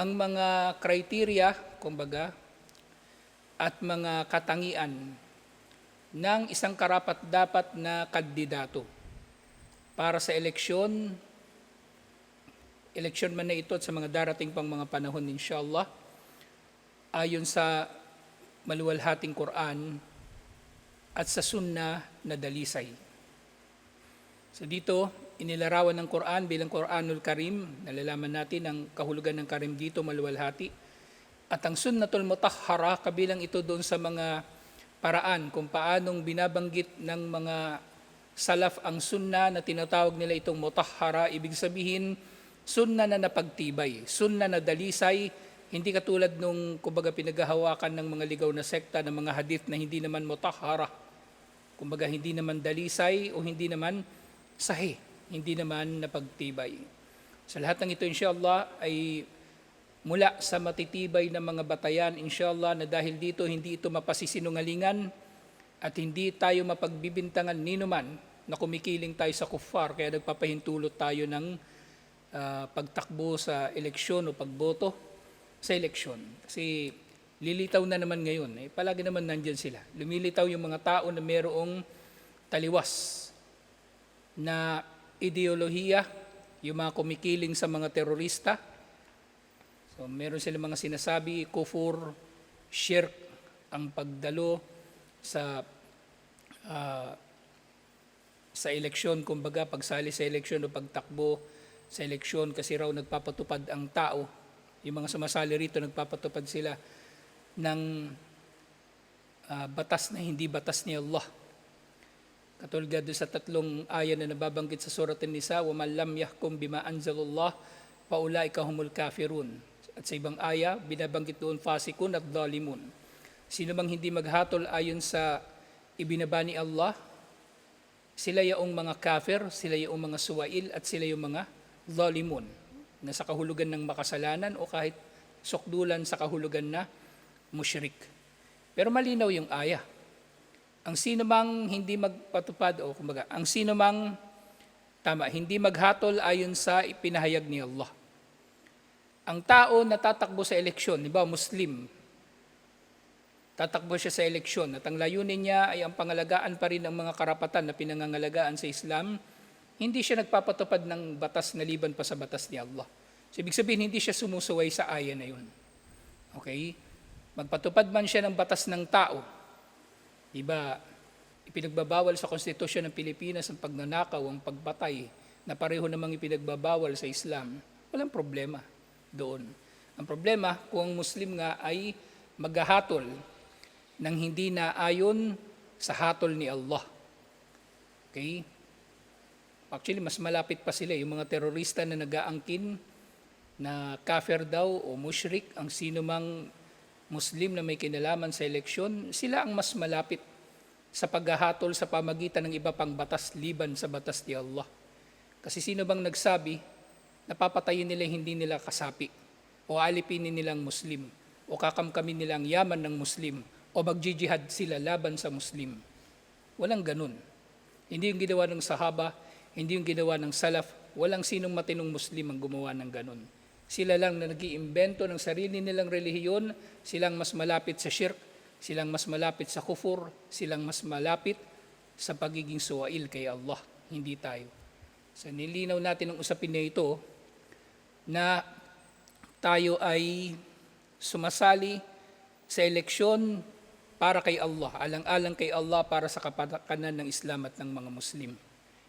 ang mga criteria, kumbaga, at mga katangian ng isang karapat-dapat na kandidato para sa eleksyon, eleksyon man na ito at sa mga darating pang mga panahon inshallah, ayon sa maluwalhating Quran at sa sunna na dalisay. So dito, inilarawan ng Quran bilang Quranul Karim, nalalaman natin ang kahulugan ng Karim dito maluwalhati. At ang sunnatul mutahhara, kabilang ito doon sa mga paraan kung paanong binabanggit ng mga salaf ang sunna na tinatawag nila itong mutahhara, ibig sabihin sunna na napagtibay, sunna na dalisay, hindi katulad nung kumbaga pinaghahawakan ng mga ligaw na sekta ng mga hadith na hindi naman mutahhara, kumbaga hindi naman dalisay o hindi naman sahih, hindi naman napagtibay. Sa lahat ng ito inshallah ay mula sa matitibay na mga batayan inshallah na dahil dito hindi ito mapasisinungalingan at hindi tayo mapagbibintangan ninuman na kumikiling tayo sa kuffar kaya nagpapahintulot tayo ng ah, pagtakbo sa eleksyon o pagboto sa eleksyon. Kasi lilitaw na naman ngayon, eh, palagi naman nandyan sila. Lumilitaw yung mga tao na mayroong taliwas na ideolohiya, yung mga kumikiling sa mga terorista. So meron sila mga sinasabi, kufur, shirk, ang pagdalo sa ah, sa eleksyon, kumbaga pagsali sa eleksyon o pagtakbo sa eleksyon kasi raw nagpapatupad ang tao. Yung mga sumasali rito, nagpapatupad sila ng ah, batas na hindi batas ni Allah. Katulad doon sa tatlong aya na nababanggit sa surat An-Nisa, man lam yahkum bima anzalallah fa ulaika humul kafirun. At sa ibang aya, binabanggit doon fasikun at dalimun. Sino mang hindi maghatol ayon sa ibinaba ni Allah, sila yung mga kafir, sila yung mga suwail, at sila yung mga zalimun na sa kahulugan ng makasalanan o kahit sukdulan sa kahulugan na mushrik. Pero malinaw yung aya. Ang sino mang hindi magpatupad o kumbaga, ang sino mang tama, hindi maghatol ayon sa ipinahayag ni Allah. Ang tao na tatakbo sa eleksyon, di ba, Muslim, tatakbo siya sa eleksyon at ang layunin niya ay ang pangalagaan pa rin ng mga karapatan na pinangangalagaan sa Islam, hindi siya nagpapatupad ng batas na liban pa sa batas ni Allah. So, ibig sabihin, hindi siya sumusuway sa aya na yun. Okay? Magpatupad man siya ng batas ng tao, di ba, ipinagbabawal sa konstitusyon ng Pilipinas ang pagnanakaw, ang pagbatay, na pareho namang ipinagbabawal sa Islam, walang problema doon. Ang problema, kung ang Muslim nga ay maghahatol ng hindi na ayon sa hatol ni Allah. Okay? Actually, mas malapit pa sila. Yung mga terorista na nag-aangkin na kafir daw o mushrik, ang sino mang Muslim na may kinalaman sa eleksyon, sila ang mas malapit sa paghahatol sa pamagitan ng iba pang batas liban sa batas ni Allah. Kasi sino bang nagsabi, napapatayin nila hindi nila kasapi, o alipinin nilang Muslim, o kakamkamin nilang yaman ng Muslim, o magjijihad sila laban sa Muslim. Walang ganun. Hindi yung ginawa ng sahaba, hindi yung ginawa ng salaf, walang sinong matinong Muslim ang gumawa ng ganun. Sila lang na nag iimbento ng sarili nilang relihiyon, silang mas malapit sa shirk, silang mas malapit sa kufur, silang mas malapit sa pagiging suwail kay Allah, hindi tayo. So nilinaw natin ang usapin na ito na tayo ay sumasali sa eleksyon para kay Allah, alang-alang kay Allah para sa kapakanan ng Islam at ng mga Muslim.